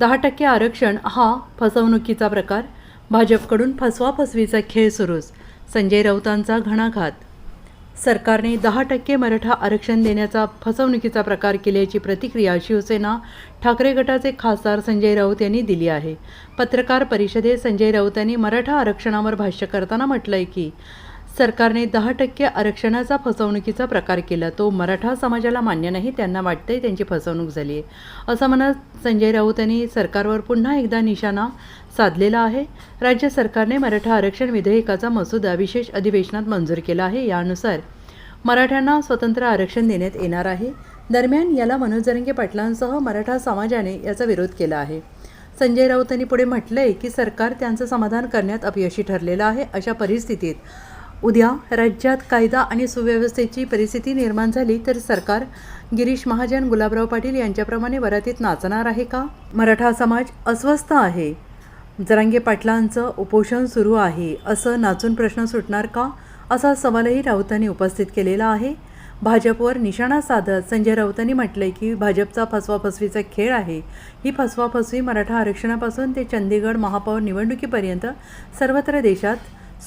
दहा टक्के आरक्षण हा फसवणुकीचा प्रकार. भाजपकडून फसवा फसवीचा खेळ सुरूच. संजय राऊतांचा घणाघात. सरकारने दहा टक्के मराठा आरक्षण देण्याचा फसवणुकीचा प्रकार केल्याची प्रतिक्रिया शिवसेना ठाकरे गटाचे खासदार संजय राऊत यांनी दिली आहे. पत्रकार परिषदेत संजय राऊत यांनी मराठा आरक्षणावर भाष्य करताना म्हटलंय की सरकारने दहा टक्के आरक्षणाचा फसवणुकीचा प्रकार केला. तो मराठा समाजाला मान्य नाही त्यांना वाटतंय त्यांची फसवणूक झाली आहे. असं म्हणत संजय राऊत यांनी सरकारवर पुन्हा एकदा निशाणा साधलेला आहे. राज्य सरकारने मराठा आरक्षण विधेयकाचा मसुदा विशेष अधिवेशनात मंजूर केला आहे. यानुसार मराठ्यांना स्वतंत्र आरक्षण देण्यात येणार आहे. दरम्यान याला मनोज जरंगे पाटलांसह मराठा समाजाने याचा विरोध केला आहे. संजय राऊत यांनी पुढे म्हटलंय की सरकार त्यांचं समाधान करण्यात अपयशी ठरलेलं आहे अशा परिस्थितीत उद्या राज्यात कायदा आणि सुव्यवस्थेची परिस्थिती निर्माण झाली तर सरकार गिरीश महाजन गुलाबराव पाटील यांच्याप्रमाणे वरातीत नाचणार आहे का? मराठा समाज अस्वस्थ आहे. जरांगे पाटलांचं उपोषण सुरू आहे. असं नाचून प्रश्न सुटणार का? असा सवालही राऊतांनी उपस्थित केलेला आहे. भाजपवर निशाणा साधत संजय राऊतांनी म्हटलंय की भाजपचा फसवाफसवीचा खेळ आहे. ही फसवाफसवी मराठा आरक्षणापासून ते चंदीगड महापौर निवडणुकीपर्यंत सर्वत्र देशात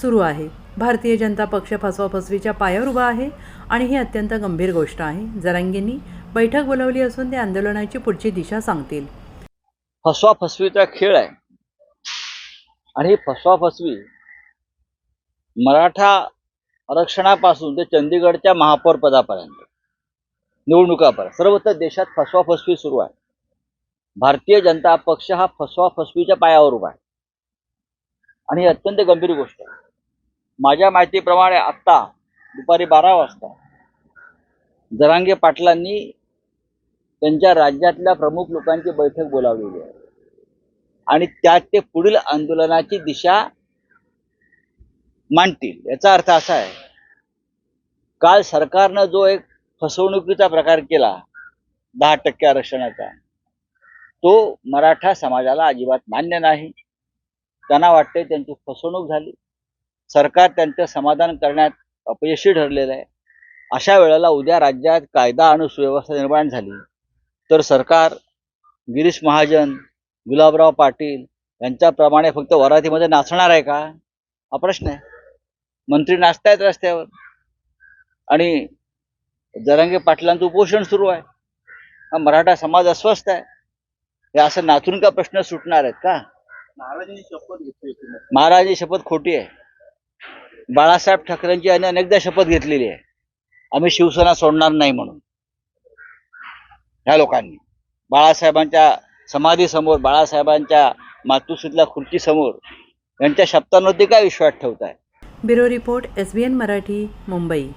सुरू आहे. भारतीय जनता पक्ष फसवाफसवीच्या पायावर उभा आहे आणि ही अत्यंत गंभीर गोष्ट आहे. जरांगेंनी बैठक बोलावली असून ते आंदोलनाची पुढची दिशा सांगतील. फसवा फसवीचा खेळ आहे. आणि ही फसवा फसवी मराठा आरक्षणापासून ते चंदीगडच्या महापौर पदापर्यंत निवडणुकापर्यंत सर्वत्र देशात फसवा फसवी सुरू आहे. भारतीय जनता पक्ष हा फसवा फसवीच्या पायावर उभा आहे. आणि ही अत्यंत गंभीर गोष्ट आहे. माझ्या माहितीप्रमाणे आत्ता दुपारी बारा वाजता जरांगे पाटलांनी त्यांच्या राज्यातल्या प्रमुख लोकांची बैठक बोलावलेली आहे. आणि त्यात ते पुढील आंदोलनाची दिशा मांडतील. याचा अर्थ असा आहे काल सरकारनं जो एक फसवणुकीचा प्रकार केला दहा टक्के आरक्षणाचा तो मराठा समाजाला अजिबात मान्य नाही. त्यांना वाटते त्यांची फसवणूक झाली. सरकार त्यांचं समाधान करण्यात अपयशी ठरलेलं आहे. अशा वेळेला उद्या राज्यात कायदा आणि सुव्यवस्था निर्माण झाली. तर सरकार गिरीश महाजन गुलाबराव पाटील यांच्याप्रमाणे फक्त वरातीमध्ये नाचणार आहे का? हा प्रश्न आहे. मंत्री नाचतायत रस्त्यावर. आणि जरांगे पाटलांचं उपोषण सुरू आहे. हा मराठा समाज अस्वस्थ आहे. हे असं नाचून का प्रश्न सुटणार आहेत का? महाराजांनी शपथ घेतली महाराजांची शपथ खोटी आहे. बाळासाहेब ठाकरेंची आणि अनेकदा शपथ घेतलेली आहे. आम्ही शिवसेना सोडणार नाही म्हणून. ह्या लोकांनी. बाळासाहेबांच्या समाधीसमोर बाळासाहेबांच्या मातुश्रीतल्या खुर्चीसमोर यांच्या शब्दांवरती काय विश्वास ठेवताय? Bureau report S B N Marathi Mumbai.